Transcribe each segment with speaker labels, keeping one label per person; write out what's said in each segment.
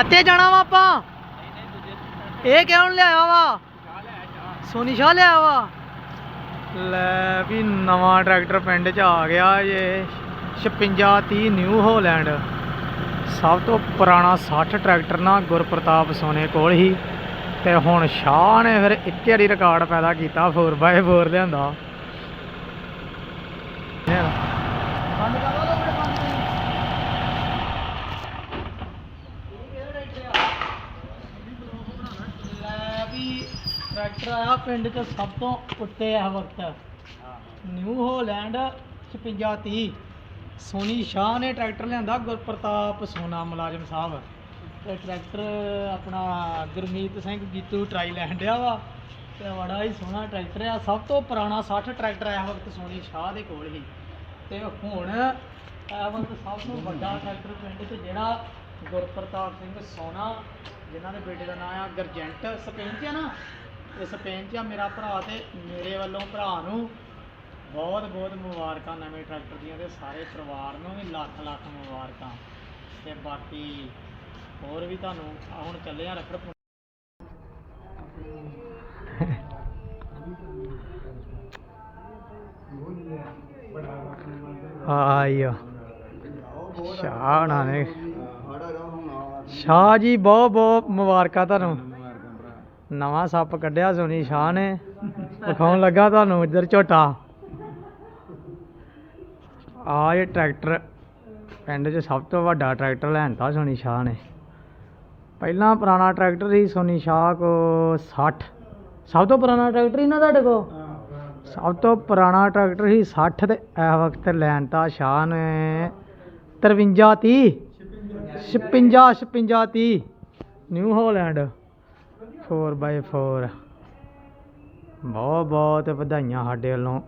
Speaker 1: ਇੱਥੇ ਜਾਣਾ ਵਾ ਆਪਾਂ? ਇਹ ਕਿਉਂ ਲਿਆਇਆ ਵਾ? ਸੋਨੀ ਸ਼ਾਹ ਲਿਆਇਆ ਵਾ? ਲੈ ਵੀ ਨਵਾਂ ਟਰੈਕਟਰ ਪਿੰਡ 'ਚ ਆ ਗਿਆ ਇਹ 5630 ਨਿਊ ਹੋਲੈਂਡ। ਸਭ ਤੋਂ ਪੁਰਾਣਾ 60 ਟਰੈਕਟਰ ਨਾ ਗੁਰਪ੍ਰਤਾਪ ਸੋਨੇ ਕੋਲ ਹੀ। ਤੇ ਹੁਣ ਸ਼ਾਹ ਨੇ ਫਿਰ ਇੱਕ ਵਾਰੀ ਰਿਕਾਰਡ ਪੈਦਾ ਕੀਤਾ 4x4 ਲਿਆਂਦਾ ਬੰਦ ਕਰ ਲਓ ਬੰਦ ਲੈ ਵੀ ਟਰੈਕਟਰ ਆਇਆ ਪਿੰਡ 'ਚ ਸਭ ਤੋਂ ਉੱਤੇ ਇਸ ਵਕਤ। ਨਿਊ ਹੋਲੈਂਡ 5630 ਸੋਨੀ ਸ਼ਾਹ ਨੇ ਟਰੈਕਟਰ ਲਿਆਂਦਾ, ਗੁਰਪ੍ਰਤਾਪ ਸੋਨਾ, ਮੁਲਾਜ਼ਮ ਸਾਹਿਬ। ਤੇ ਟਰੈਕਟਰ ਆਪਣਾ ਗੁਰਮੀਤ ਸਿੰਘ ਗੀਤੂ ਟਰਾਈ ਲੈਂਡਿਆ ਵਾ। ਤੇ ਬੜਾ ਹੀ ਸੋਹਣਾ ਟਰੈਕਟਰ ਆ। ਸਭ ਤੋਂ ਪੁਰਾਣਾ 60 ਟਰੈਕਟਰ ਇਸ ਵਕਤ ਸੋਨੀ ਸ਼ਾਹ ਦੇ ਕੋਲ ਹੀ। ਤੇ ਹੁਣ ਇਸ ਵਕਤ ਸਭ ਤੋਂ ਵੱਡਾ ਟਰੈਕਟਰ ਪਿੰਡ 'ਚ ਜਿਹੜਾ ਗੁਰਪ੍ਰਤਾਪ ਸਿੰਘ ਸੋਨਾ, ਜਿਨ੍ਹਾਂ ਦੇ ਬੇਟੇ ਦਾ ਨਾਮ ਆ, ਗਰਜੈਂਟ ਸਪੇਨ ਆ ਨਾ। ਸਪੇਨ 'ਚ ਆ ਮੇਰਾ ਭਰਾ ਤੇ ਮੇਰੇ ਵੱਲੋਂ ਭਰਾ ਨੂੰ ਬਹੁਤ ਬਹੁਤ ਮੁਬਾਰਕਾਂ ਨਵੇਂ ਟਰੈਕਟਰ ਦੀਆਂ ਤੇ ਸਾਰੇ ਪਰਿਵਾਰ ਨੂੰ ਵੀ ਲੱਖ ਲੱਖ ਮੁਬਾਰਕਾਂ। ਤੇ ਬਾਕੀ ਹੋਰ ਵੀ ਤੁਹਾਨੂੰ ਹੁਣ ਚੱਲੇ ਆ ਰੱਖੜ ਆਇਆ ਸ਼ਾਹ ਨੇ ਸ਼ਾਹ ਜੀ ਬਹੁਤ ਬਹੁਤ ਮੁਬਾਰਕਾਂ ਤੁਹਾਨੂੰ। ਨਵਾਂ ਸੱਪ ਕੱਢਿਆ, ਸੋਨੀ ਸ਼ਾਹ ਨੇ। ਵਿਖਾਉਣ ਲੱਗਾ ਤੁਹਾਨੂੰ ਇੱਧਰ ਝੋਟਾ। ਆ ਇਹ ਟਰੈਕਟਰ, ਪਿੰਡ 'ਚ ਸਭ ਤੋਂ ਵੱਡਾ ਟਰੈਕਟਰ ਲੈਣਤਾ ਸੋਨੀ ਸ਼ਾਹ ਨੇ। ਪਹਿਲਾਂ ਪੁਰਾਣਾ ਟਰੈਕਟਰ ਸੀ ਸੋਨੀ ਸ਼ਾਹ ਕੋ 60 ਸਭ ਤੋਂ ਪੁਰਾਣਾ ਟਰੈਕਟਰ ਹੀ ਨਾ ਤੁਹਾਡੇ ਕੋ? ਸਭ ਤੋਂ ਪੁਰਾਣਾ ਟਰੈਕਟਰ ਸੀ 60 ਤੇ ਇਸ ਵਕਤ ਲੈਣਤਾ ਸ਼ਾਹ ਨੇ। 53 30 56 56 30 ਨਿਊ ਹੋਲੈਂਡ। 4x4 ਬਹੁਤ ਬਹੁਤ ਵਧਾਈਆਂ ਸਾਡੇ ਵੱਲੋਂ।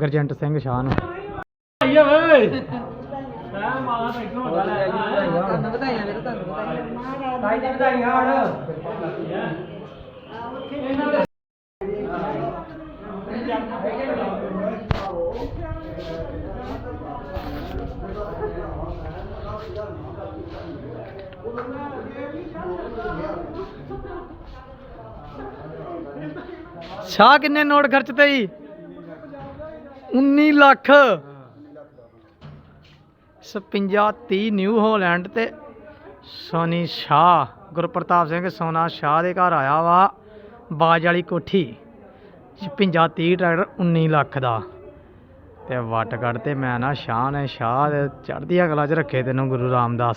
Speaker 1: ਗਰਜੰਟ ਸਿੰਘ ਸ਼ਾਹ ਨੂੰ। ਆਈਆ ਵੇ ਮੈਂ ਮਾਲਾ ਟਰੈਕਟਰ ਹੁੰਦਾ ਲੈ
Speaker 2: ਤੁਹਾਨੂੰ ਵਧਾਈਆਂ ਵੀਰੇ ਤੁਹਾਨੂੰ ਵਧਾਈਆਂ।
Speaker 1: ਸਾਈ ਦੀ ਵਧਾਈਆਂ ਹਣ। ਸ਼ਾਹ ਕਿੰਨੇ ਨੋਟ ਖਰਚਤੇ ਜੀ? 19 ਲੱਖ। 56 30 ਨਿਊ ਹੋਲੈਂਡ ਤੇ ਸੋਨੀ ਸ਼ਾਹ, ਗੁਰਪ੍ਰਤਾਪ ਸਿੰਘ ਸੋਨਾ ਸ਼ਾਹ ਦੇ ਘਰ ਆਇਆ ਵਾ, ਬਾਜ ਵਾਲੀ ਕੋਠੀ। 56 30 ਟਰੈਕਟਰ 19 ਲੱਖ ਦਾ। ਤੇ ਵੱਟ ਕੱਢ ਤੇ ਮੈਂ ਨਾ ਸ਼ਾਹ ਨੇ ਸ਼ਾਹ ਦੇ ਚੜ੍ਹਦੀ ਅਗਲਾ 'ਚ ਰੱਖੇ ਤੈਨੂੰ ਗੁਰੂ ਰਾਮਦਾਸ।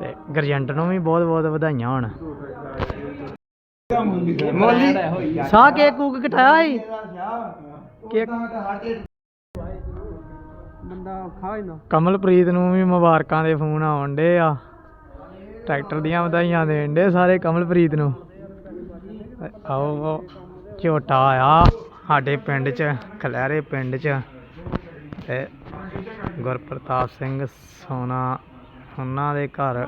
Speaker 1: ਤੇ ਗਰਜੰਟ ਨੂੰ ਵੀ ਬਹੁਤ ਬਹੁਤ ਵਧਾਈਆਂ ਹੋਣ। ਮੋਲੀ ਸਾਹ ਕੇਕ ਕੂਕ ਕਟਾਇਆ ਸੀ? ਕੇਕ
Speaker 2: ਬੰਦਾ ਔਖਾ ਹੀ ਨਾ।
Speaker 1: ਕਮਲਪ੍ਰੀਤ ਨੂੰ ਵੀ ਮੁਬਾਰਕਾਂ ਦੇ ਫੋਨ ਆਉਣ ਡੇ ਆ। ਟਰੈਕਟਰ ਦੀਆਂ ਵਧਾਈਆਂ ਦੇਣ ਡੇ ਸਾਰੇ ਕਮਲਪ੍ਰੀਤ ਨੂੰ। ਆਓ ਝੋਟਾ ਆ ਸਾਡੇ ਪਿੰਡ 'ਚ ਖਲੈਰੇ ਪਿੰਡ 'ਚ। ਤੇ ਗੁਰਪ੍ਰਤਾਪ ਸਿੰਘ ਸੋਨਾ ਉਹਨਾਂ ਦੇ ਘਰ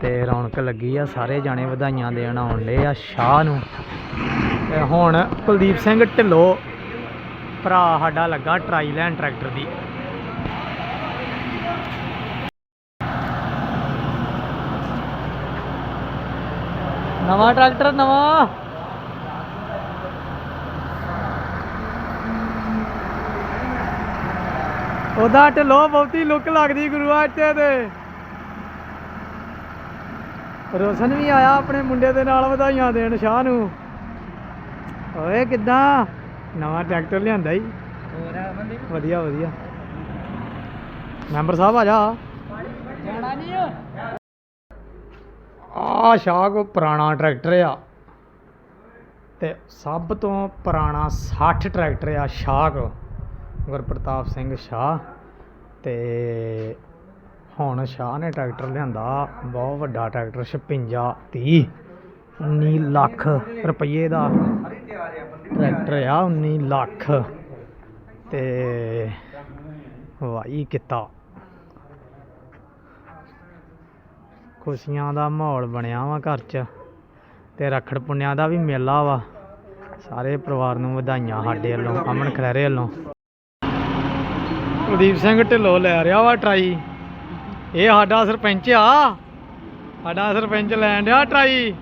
Speaker 1: ਤੇ ਰੌਣਕ ਲੱਗੀ ਆ, ਸਾਰੇ ਜਾਣੇ ਵਧਾਈਆਂ ਦੇਣ ਆਉਣ ਡੇ ਆ ਸ਼ਾਹ ਨੂੰ। ਤੇ ਹੁਣ ਕੁਲਦੀਪ ਸਿੰਘ ਢਿੱਲੋਂ ਭਰਾ ਸਾਡਾ ਲੱਗਾ ਟਰਾਈ ਲੈਣ ਟਰੈਕਟਰ ਦੀ। ਨਵਾਂ ਟਰੈਕਟਰ, ਨਵਾਂ। ਉਹਦਾ ਢਿੱਲੋ ਬਹੁਤੀ ਲੁੱਕ ਲੱਗਦੀ ਗੁਰੂਆ ਇੱਥੇ ਤੇ। ਰੋਸ਼ਨ ਵੀ ਆਇਆ ਆਪਣੇ ਮੁੰਡੇ ਦੇ ਨਾਲ ਵਧਾਈਆਂ ਦੇਣ ਸ਼ਾਹ ਨੂੰ। ਓਏ ਕਿੱਦਾਂ? ਨਵਾਂ ਟਰੈਕਟਰ ਲਿਆਂਦਾ ਹੀ
Speaker 2: ਹੋਰ ਬੰਦੇ?
Speaker 1: ਵਧੀਆ ਵਧੀਆ। ਮੈਂਬਰ ਸਾਹਿਬ ਆ ਜਾ।
Speaker 2: ਜਾਣਾ ਨਹੀਂ
Speaker 1: ਆ ਸ਼ਾਹ ਕੋ ਪੁਰਾਣਾ ਟਰੈਕਟਰ ਆ। ਤੇ ਸਭ ਤੋਂ ਪੁਰਾਣਾ 60 ਟਰੈਕਟਰ ਆ ਸ਼ਾਹ ਕੋ। ਗੁਰਪ੍ਰਤਾਪ ਸਿੰਘ ਸ਼ਾਹ। ਤੇ ਹੁਣ ਸ਼ਾਹ ਨੇ ਟਰੈਕਟਰ ਲਿਆਂਦਾ, ਬਹੁਤ ਵੱਡਾ ਟਰੈਕਟਰ 56 30 19 ਲੱਖ ਰੁਪਏ ਦਾ ਟਰੈਕਟਰ ਆ 19 ਲੱਖ। ਤੇ ਵਾਈ ਕੀਤਾ। ਖੁਸ਼ੀਆਂ ਦਾ ਮਾਹੌਲ ਬਣਿਆ ਵਾ ਘਰ 'ਚ, ਤੇ ਰਖੜ ਪੁੰਨਿਆ ਦਾ ਵੀ ਮੇਲਾ ਵਾ। ਸਾਰੇ ਪਰਿਵਾਰ ਨੂੰ ਵਧਾਈਆਂ ਸਾਡੇ ਵੱਲੋਂ, ਅਮਨ ਖਲੈਰੇ ਵੱਲੋਂ। ਕੁਲਦੀਪ ਸਿੰਘ ਢਿੱਲੋਂ ਲੈ ਰਿਹਾ ਵਾ ਟਰਾਈ। ਇਹ ਸਾਡਾ ਸਰਪੰਚ ਆ। ਸਾਡਾ ਸਰਪੰਚ ਲੈਣ ਡਿਆ ਟਰਾਈ।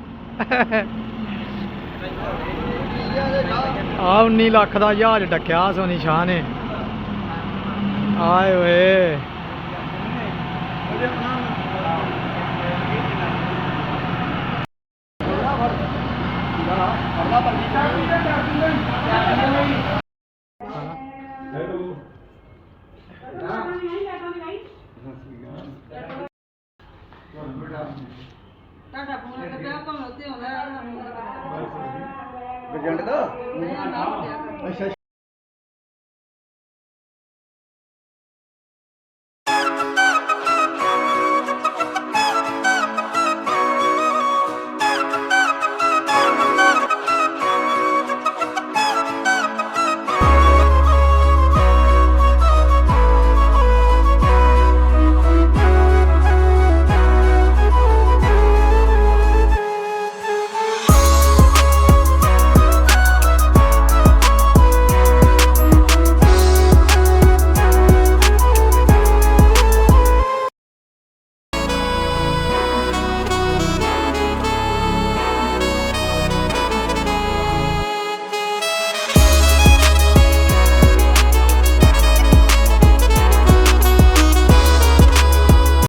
Speaker 1: ਆ 19 ਲੱਖ ਦਾ ਜਹਾਜ਼ ਡੱਕਿਆ ਸੋਨੀ ਸ਼ਾਹ ਨੇ। ਆਏ ਓਏ
Speaker 2: ਤੁਹਾਡਾ ਫੋਨ ਕੱਟਿਆ ਭਾਵੇਂ ਉੱਤੇ ਆਉਂਦਾ
Speaker 3: ਏਜੰਟ ਦਾ? ਅੱਛਾ।